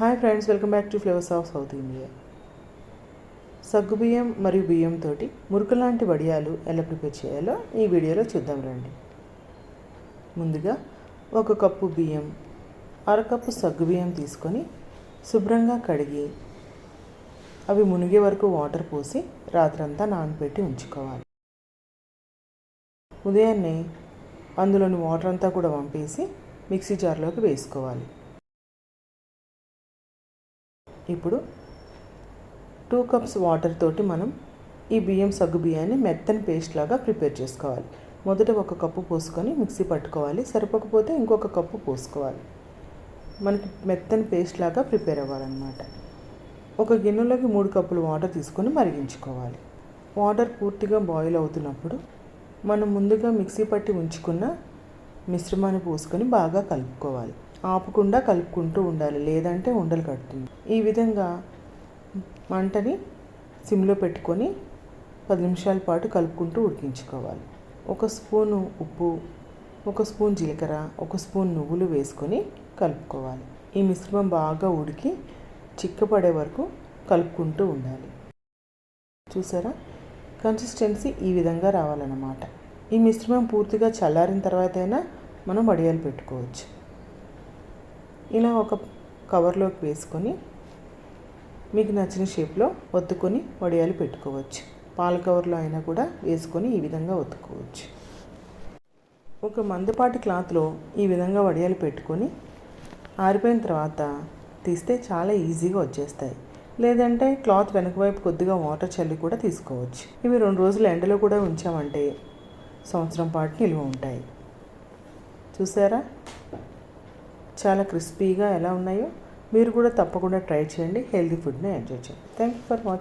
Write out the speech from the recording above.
Hi friends welcome back to flavours of south India సగ్గుబియ్యం మరియు బియ్యంతో మురుకు లాంటి వడియాలు ఎలా ప్రిపేర్ చేయాలో ఈ వీడియోలో చూద్దాం రండి. ముందుగా ఒక కప్పు బియ్యం అరకప్పు సగ్గుబియ్యం తీసుకొని శుభ్రంగా కడిగి అవి మునిగే వరకు వాటర్ పోసి రాత్రంతా నానబెట్టి ఉంచుకోవాలి. ఉదయాన్నే అందులోని వాటర్ అంతా కూడా వంపేసి మిక్సీ జార్లోకి వేసుకోవాలి. ఇప్పుడు టూ కప్స్ వాటర్ తోటి మనం ఈ బియ్యం సగ్గు బియ్యాన్ని మెత్తని పేస్ట్ లాగా ప్రిపేర్ చేసుకోవాలి. మొదట ఒక కప్పు పోసుకొని మిక్సీ పట్టుకోవాలి. సరిపోకపోతే ఇంకొక కప్పు పోసుకోవాలి. మనకి మెత్తని పేస్ట్ లాగా ప్రిపేర్ అవ్వాలన్నమాట. ఒక గిన్నెలోకి మూడు కప్పులు వాటర్ తీసుకొని మరిగించుకోవాలి. వాటర్ పూర్తిగా బాయిల్ అవుతున్నప్పుడు మనం ముందుగా మిక్సీ పట్టి ఉంచుకున్న మిశ్రమాన్ని పోసుకొని బాగా కలుపుకోవాలి. ఆపకుండా కలుపుకుంటూ ఉండాలి. లేదంటే ఉండలు కడుతుంది. ఈ విధంగా మంటని సిమ్లో పెట్టుకొని పది నిమిషాల పాటు కలుపుకుంటూ ఉడికించుకోవాలి. ఒక స్పూను ఉప్పు ఒక స్పూన్ జీలకర్ర ఒక స్పూన్ నువ్వులు వేసుకొని కలుపుకోవాలి. ఈ మిశ్రమం బాగా ఉడికి చిక్కపడే వరకు కలుపుకుంటూ ఉండాలి. చూసారా? కన్సిస్టెన్సీ ఈ విధంగా రావాలన్నమాట. ఈ మిశ్రమం పూర్తిగా చల్లారిన తర్వాత అయినా మనం వడియాలు పెట్టుకోవచ్చు. ఇలా ఒక కవర్లోకి వేసుకొని మీకు నచ్చిన షేప్లో ఒత్తుకొని వడియాలు పెట్టుకోవచ్చు. పాల కవర్లో అయినా కూడా వేసుకొని ఈ విధంగా ఒత్తుకోవచ్చు. ఒక మందపాటి క్లాత్లో ఈ విధంగా వడియాలు పెట్టుకొని ఆరిపోయిన తర్వాత తీస్తే చాలా ఈజీగా వచ్చేస్తాయి. లేదంటే క్లాత్ వెనక వైపు కొద్దిగా వాటర్ చల్లి కూడా తీసుకోవచ్చు. ఇవి రెండు రోజులు ఎండలో కూడా ఉంచామంటే సంవత్సరం పాటు నిల్వ ఉంటాయి. చూసారా? చాలా క్రిస్పీగా ఎలా ఉన్నాయో మీరు కూడా తప్పకుండా ట్రై చేయండి. హెల్తీ ఫుడ్ని ఎంజాయ్ చేయండి. Thank you for watching.